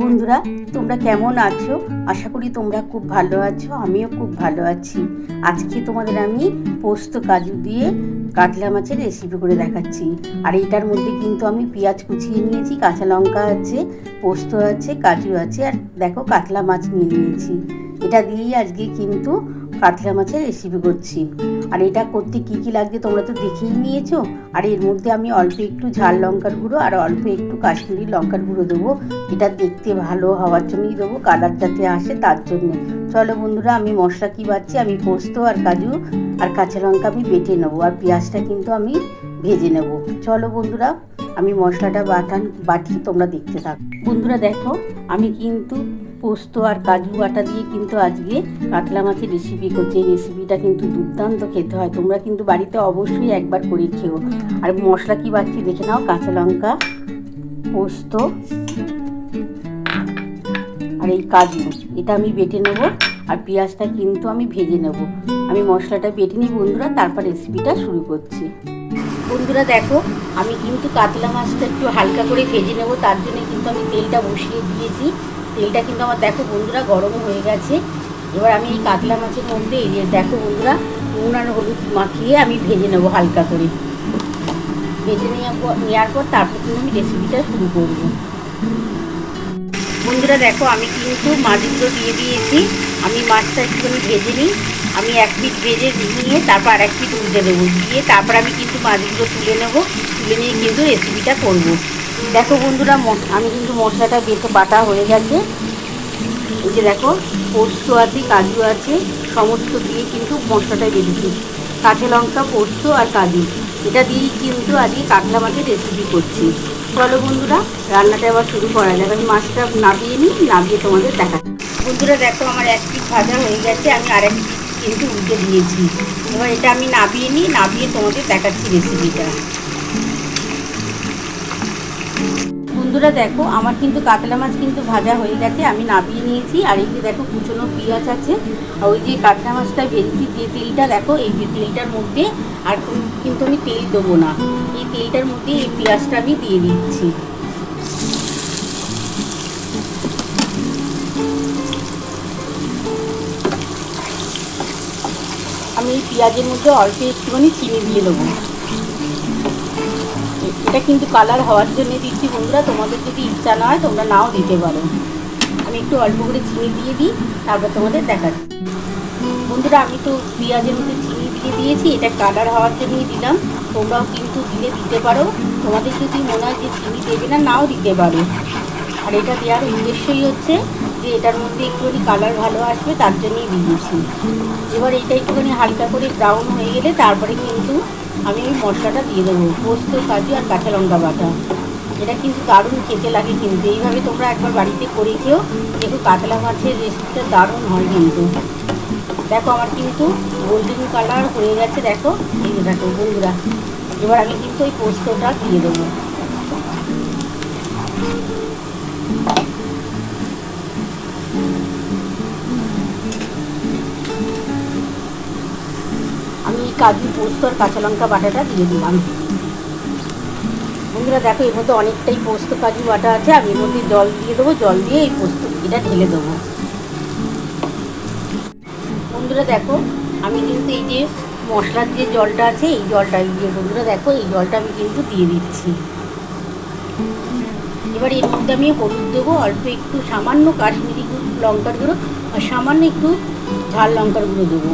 বন্ধুরা, তোমরা কেমন আছো? আশা করি তোমরা খুব ভালো আছো, আমিও খুব ভালো আছি। আজকে তোমাদের আমি পোস্ত কাজু দিয়ে কাতলা মাছের রেসিপি করে দেখাচ্ছি। আর এটার মধ্যে কিন্তু আমি পেঁয়াজ কুচিয়ে নিয়েছি, কাঁচা লঙ্কা আছে, পোস্ত আছে, কাজু আছে, আর দেখো কাতলা মাছ নিয়ে নিয়েছি। এটা দিয়েই আজকে কিন্তু কাতলা মাছের রেসিপি করছি। আর এটা করতে কি কি লাগবে তোমরা তো দেখেই নিয়েছো। আর এর মধ্যে আমি অল্প একটু ঝাল লঙ্কার গুঁড়ো আর অল্প একটু কাশ্মীরি লঙ্কার গুঁড়ো দেবো। এটা দেখতে ভালো হওয়ার জন্যই দেবো কালার যাতে আসে তার জন্যে। চলো বন্ধুরা, আমি মশলা কি বাচ্ছি আমি পোস্ত আর কাজু আর কাঁচা লঙ্কা আমি বেটে নেব আর পেঁয়াজটা কিন্তু আমি ভেজে নেব। চলো বন্ধুরা, আমি মশলাটা বাটান বাটি তোমরা দেখতে থাকো। বন্ধুরা দেখো, আমি কিন্তু পোস্ত আর কাজু বাটা দিয়ে কিন্তু আজকে কাতলা মাছের রেসিপি করছি। এই রেসিপিটা কিন্তু দুর্দান্ত খেতে হয়। তোমরা কিন্তু বাড়িতে অবশ্যই একবার করে খেও। আর মশলা কি বাচ্ছি দেখে নাও। কাঁচা লঙ্কা, পোস্ত আর এই কাজু। এটা আমি বেটে নেব আর পেঁয়াজটা কিন্তু আমি ভেজে নেব। আমি মশলাটা বেটে নিই বন্ধুরা, তারপর রেসিপিটা শুরু করছি। বন্ধুরা দেখো, আমি কিন্তু কাতলা মাছটা একটু হালকা করে ভেজে নেব। তার জন্য কিন্তু আমি তেলটা বসিয়ে দিয়েছি। তেলটা কিন্তু আমার দেখো বন্ধুরা গরম হয়ে গেছে। এবার আমি এই কাতলা মাছের মধ্যে এই দেখো বন্ধুরা, নুন আর হলুদ মাখিয়ে আমি ভেজে নেব হালকা করে। ভেজে নেওয়ার পর নেওয়ার পর তারপর কিন্তু আমি রেসিপিটা শুরু করব। বন্ধুরা দেখো, আমি কিন্তু মাছগুলো দিয়ে দিয়েছি। আমি মাছটা একটুখানি ভেজে নিই। আমি এক পিঠ ভেজে নিয়ে তারপর আর এক পিঠ উল্টে দেবো। দিয়ে তারপর আমি কিন্তু মাছগুলো তুলে নেব। তুলে নিয়ে কিন্তু রেসিপিটা করব। দেখো বন্ধুরা আমি কিন্তু মশলাটা বেটে বাটা হয়ে গেছে। এই যে দেখো, পোস্ত আছে, কাজু আছে, সমস্ত দিয়ে কিন্তু মশলাটা বেঁধেছি কাঁচা লঙ্কা, পোস্ত আর কাজু, এটা দিয়েই কিন্তু আজকে কাতলা মাছের রেসিপি করছি। চলো বন্ধুরা, রান্নাটা আবার শুরু করা যাক। আমি মাছটা নাবিয়ে নিই নাবিয়ে তোমাদের দেখা বন্ধুরা, দেখো আমার এক পিঠ ভাজা হয়ে গেছে, আমি আর এক কিন্তু উল্টে দিয়েছি। এবার এটা আমি নাবিয়ে নিই নাবিয়ে তোমাদের দেখাচ্ছি রেসিপিটা বন্ধুরা দেখো, আমার কিন্তু কাতলা মাছ কিন্তু ভাজা হয়ে গেছে, আমি নাবিয়ে নিয়েছি। আর এই যে দেখো, কুচনো পেঁয়াজ আছে, আর ওই যে কাতলা মাছটা ভেজেছি, যে তেলটা দেখো, এই যে তেলটার মধ্যে, আর কিন্তু আমি তেল দেবো না। এই তেলটার মধ্যে এই পেঁয়াজটা আমি দিয়ে দিচ্ছি। আমি এই পেঁয়াজের মধ্যে অল্প একটুখানি চিনি দিয়ে দেবো। এটা কিন্তু কালার হওয়ার জন্য দিচ্ছি বন্ধুরা। তোমাদের যদি ইচ্ছা না হয়, তোমরা নাও দিতে পারো। আমি একটু অল্প করে চিনি দিয়ে দিই, তারপর তোমাদের দেখাচ্ছি। বন্ধুরা, আমি তো পেঁয়াজের মধ্যে চিনি দিয়ে দিয়েছি, এটা কালার হওয়ার জন্যই দিলাম। তোমরাও কিন্তু দিলে দিতে পারো। তোমাদের যদি মনে হয় যে চিনি দেবে না, নাও দিতে পারো। আর এটা দেওয়ার উদ্দেশ্যই হচ্ছে যে, এটার মধ্যে একটুখানি কালার ভালো আসবে, তার জন্যই দিয়েছি। এবার এটা একটুখানি হালকা করে ব্রাউন হয়ে গেলে, তারপরে কিন্তু আমি ওই মশলাটা দিয়ে দেবো, পোস্ত, কাজু আর কাঁচা লঙ্কা বাটা। এটা কিন্তু দারুণ খেতে লাগে কিন্তু। এইভাবে তোমরা একবার বাড়িতে করে খেও দেখো কাতলা মাছের রেসিপিটা দারুণ হয় কিন্তু। দেখো আমার কিন্তু গোল্ডেন কালার হয়ে গেছে, দেখো। এই দেখো বন্ধুরা, এবার আমি কিন্তু ওই পোস্তটা দিয়ে দেবো। কাজু পোস্ত আর কাঁচা লঙ্কা বাটাটা দিয়ে দিলাম। বন্ধুরা দেখো, এর মধ্যে অনেকটাই পোস্ত কাজু বাটা আছে আমি এর মধ্যে জল দিয়ে দেবো, জল দিয়ে এই পোস্ত এটা ঢেলে দেবো। বন্ধুরা দেখো, আমি কিন্তু এই যে মশলার যে জলটা আছে, এই জলটা দিয়ে, বন্ধুরা দেখো, এই জলটা আমি কিন্তু দিয়ে দিচ্ছি। এবার এর মধ্যে আমি হলুদ দেবো, অল্প একটু সামান্য কাশ্মীরি লঙ্কার গুঁড়ো, আর সামান্য একটু ঝাল লঙ্কার গুঁড়ো দেবো।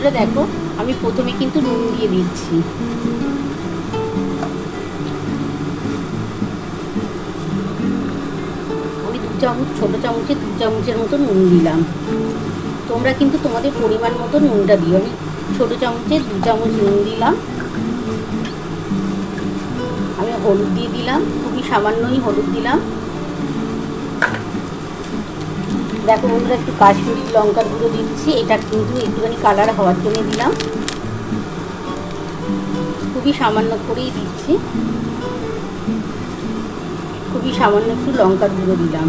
বন্ধুরা, দেখো, আমি প্রথমে কিন্তু নুন দিয়ে দিচ্ছি। আমি দু চামচ, ছোটো চামচে দু চামচের মতো নুন দিলাম। তোমরা কিন্তু তোমাদের পরিমাণ মতো নুনটা দিও। আমি ছোটো চামচে দু চামচ নুন দিলাম। আমি হলুদ দিয়ে দিলাম। খুবই সামান্যই হলুদ দিলাম। দেখো বন্ধুরা, একটু কাশ্মীরি লঙ্কার গুঁড়ো দিচ্ছি। এটা কিন্তু একটুখানি কালার হওয়ার জন্য দিলাম। খুবই সামান্য করেই দিচ্ছি। খুবই সামান্য একটু লঙ্কার গুঁড়ো দিলাম।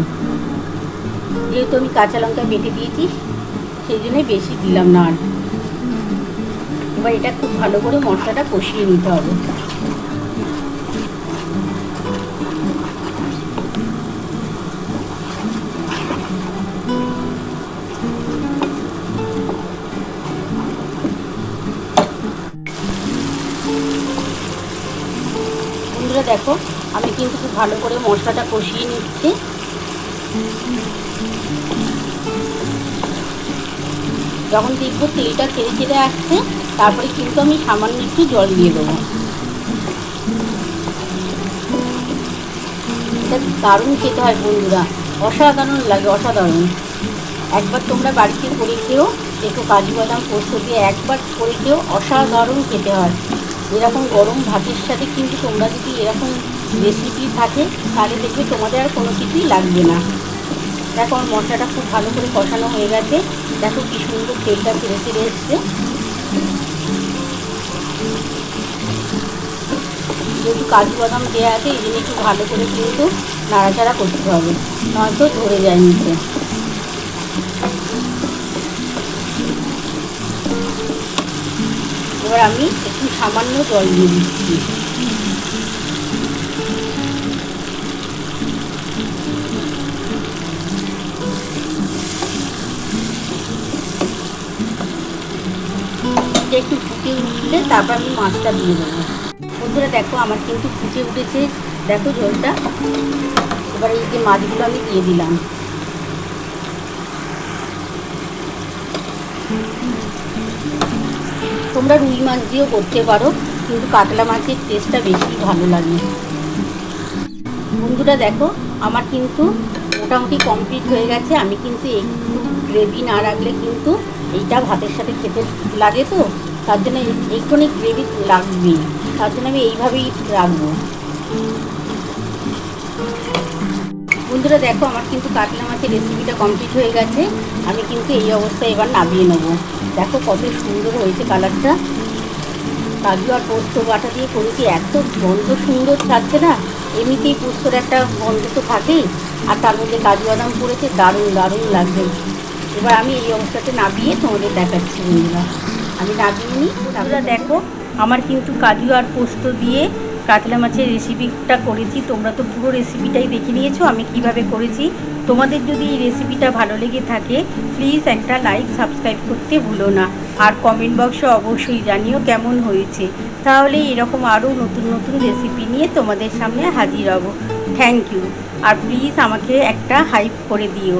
যেহেতু আমি কাঁচা লঙ্কা বেটে দিয়েছি, সেই জন্যই বেশি দিলাম না আর। এবার এটা খুব ভালো করে মশলাটা কষিয়ে নিতে হবে। ভালো করে মশলাটা কষিয়ে নিচ্ছে। যখন দেখব তেলটা ছেড়ে ছেড়ে আসছে, তারপরে কিন্তু আমি সামান্য একটু জল দিয়ে দেবো। এটা দারুণ খেতে হয় বন্ধুরা, অসাধারণ লাগে, অসাধারণ। একবার তোমরা বাড়িতে করে খেও একটু কাজু বাদাম পোস্ত দিয়ে একবার করে খেও অসাধারণ খেতে হয়। এরকম গরম ভাতের সাথে কিন্তু তোমরা যদি এরকম রেসিপি থাকে, তাহলে দেখবে তোমাদের আর কোনো কিছুই লাগবে না। দেখো, আমার মশলাটা খুব ভালো করে কষানো হয়ে গেছে। দেখো কি সুন্দর তেলটা ফিরে ফিরে এসছে। যেহেতু কাজু বাদাম দেওয়া আছে, এই জন্য একটু ভালো করে কিন্তু নাড়াচাড়া করতে হবে। নয়তো ধরে যায় নিচে। এবার আমি একটু সামান্য জল দিয়ে দিচ্ছি। একটু ফুটে উঠলে তারপর আমি মাছটা দিয়ে দেবো। বন্ধুরা, দেখো আমার কিন্তু ফুটে উঠেছে। দেখো ঝোলটা এবার এই যে মাছগুলো আমি দিয়ে দিলাম। তোমরা রুই মাছ দিয়েও করতে পারো, কিন্তু কাতলা মাছের টেস্টটা বেশি ভালো লাগে। বন্ধুরা দেখো, আমার কিন্তু মোটামুটি কমপ্লিট হয়ে গেছে। আমি কিন্তু একটু গ্রেভি না রাখলে কিন্তু এইটা ভাতের সাথে খেতে লাগে তো, তার জন্য একটুখানি গ্রেভি লাগবেই। তার জন্য আমি এইভাবেই রাখব। বন্ধুরা দেখো, আমার কিন্তু কাতলা মাছের রেসিপিটা কমপ্লিট হয়ে গেছে। আমি কিন্তু এই অবস্থায় এবার নামিয়ে নেব। দেখো কত সুন্দর হয়েছে কালারটা। কাজু আর পোস্ত বাটা দিয়ে করেছি, এত গন্ধ সুন্দর থাকছে না? এমনিতেই পোস্তর একটা গন্ধ তো থাকেই। আর তার মধ্যে কাজু বাদাম পড়েছে দারুণ দারুণ লাগবে। এবার আমি এই অবস্থাতে নামিয়ে তোমাদের দেখাচ্ছি বন্ধুরা। আমি নামিয়ে নিই। তারপরে দেখো, আমার কিন্তু কাজু আর পোস্ত দিয়ে কাতলা মাছের রেসিপিটা করেছি। তোমরা তো পুরো রেসিপিটাই দেখে নিয়েছো, আমি কীভাবে করেছি। তোমাদের যদি এই রেসিপিটা ভালো লেগে থাকে প্লিজ একটা লাইক সাবস্ক্রাইব করতে ভুলো না। আর কমেন্ট বক্সে অবশ্যই জানিও কেমন হয়েছে। তাহলে এরকম আরও নতুন নতুন রেসিপি নিয়ে তোমাদের সামনে হাজির হব। থ্যাংক ইউ আর প্লিজ আমাকে একটা হাইপ করে দিও।